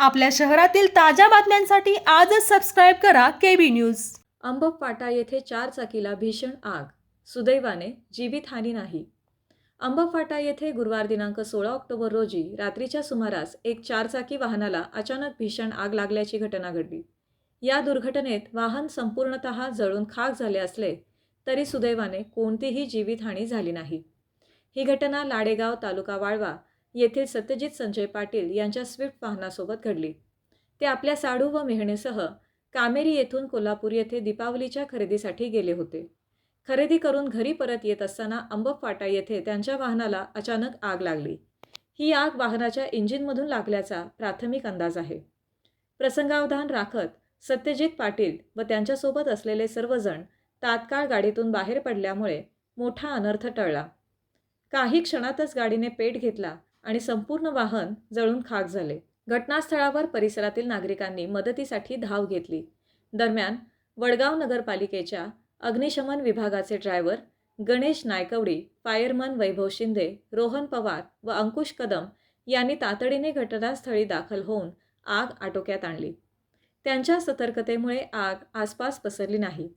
आपल्या शहरातील ताज्या बातम्यांसाठी आजच सबस्क्राईब करा केबी न्यूज अंबक फाटा येथे चार चाकीला भीषण आग. सुदैवाने जीवितहानी नाही. अंबक फाटा येथे गुरुवार दिनांक सोळा ऑक्टोबर रोजी रात्रीच्या सुमारास एक चारचाकी वाहनाला अचानक भीषण आग लागल्याची घटना घडली. या दुर्घटनेत वाहन संपूर्णतः जळून खाक झाले असले तरी सुदैवाने कोणतीही जीवितहानी झाली नाही. ही घटना लाडेगाव तालुका वाळवा येथील सत्यजित संजय पाटील यांच्या स्विफ्ट वाहनासोबत घडली. ते आपल्या साडू व मेहणेसह कामेरी येथून कोल्हापूर येथे दीपावलीच्या खरेदीसाठी गेले होते. खरेदी करून घरी परत येत असताना अंबप फाटा येथे त्यांच्या वाहनाला अचानक आग लागली. ही आग वाहनाच्या इंजिनमधून लागल्याचा प्राथमिक अंदाज आहे. प्रसंगावधान राखत सत्यजित पाटील व त्यांच्यासोबत असलेले सर्वजण तात्काळ गाडीतून बाहेर पडल्यामुळे मोठा अनर्थ टळला. काही क्षणातच गाडीने पेट घेतला आणि संपूर्ण वाहन जळून खाक झाले. घटनास्थळावर परिसरातील नागरिकांनी मदतीसाठी धाव घेतली. दरम्यान वडगाव नगरपालिकेच्या अग्निशमन विभागाचे ड्रायव्हर गणेश नायकवडी फायरमन वैभव शिंदे रोहन पवार व अंकुश कदम यांनी तातडीने घटनास्थळी दाखल होऊन आग आटोक्यात आणली. त्यांच्या सतर्कतेमुळे आग आसपास पसरली नाही.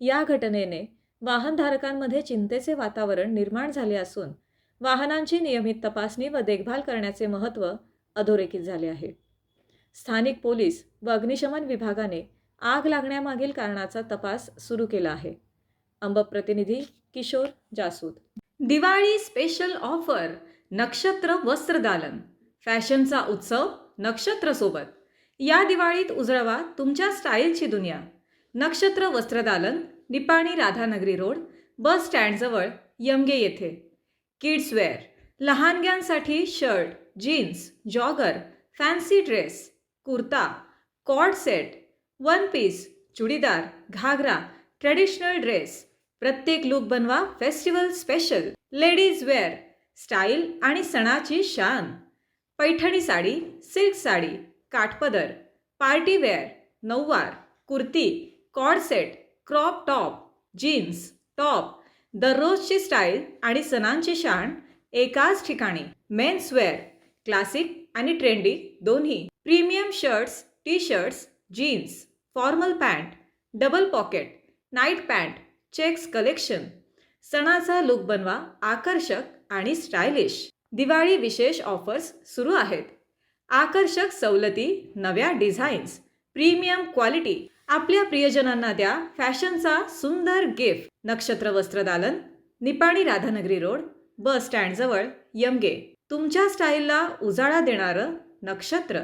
या घटनेने वाहनधारकांमध्ये चिंतेचे वातावरण निर्माण झाले असून वाहनांची नियमित तपासणी व देखभाल करण्याचे महत्त्व अधोरेखित झाले आहे. स्थानिक पोलीस व अग्निशमन विभागाने आग लागण्यामागील कारणाचा तपास सुरू केला आहे. अंब प्रतिनिधी किशोर जासूद. दिवाळी स्पेशल ऑफर नक्षत्र वस्त्रदालन फॅशनचा उत्सव नक्षत्र सोबत. या दिवाळीत उजळवा तुमच्या स्टाईलची दुनिया. नक्षत्र वस्त्रदालन निपाणी राधानगरी रोड बस स्टँडजवळ यमगे येथे. Kidswear लहानग्यांसाठी shirt jeans jogger fancy dress kurta coord set one piece churidar ghagra traditional dress प्रत्येक लुक बनवा festival special ladies wear style आणि सणाची शान. Paithani sari silk sari काठपदर. Party wear Nauvari. Kurti coord set crop top jeans top दररोजची style आणि सणांची शान एकाच ठिकाणी. मेन्स वेअर क्लासिक आणि ट्रेंडी दोन्ही. Premium shirts T shirts jeans formal pant double pocket night pant checks collection. सणाचा लुक बनवा आकर्षक आणि स्टायलिश. दिवाळी विशेष ऑफर्स सुरू आहेत. आकर्षक सवलती नव्या डिझाईन्स प्रीमियम क्वालिटी. आपल्या प्रियजनांना द्या फॅशनचा सुंदर gift. Nakshatra Vastradalan Nipani Radhanagari road bus स्टँडजवळ Yamage. तुमच्या स्टाईलला उजाळा देणारं नक्षत्र.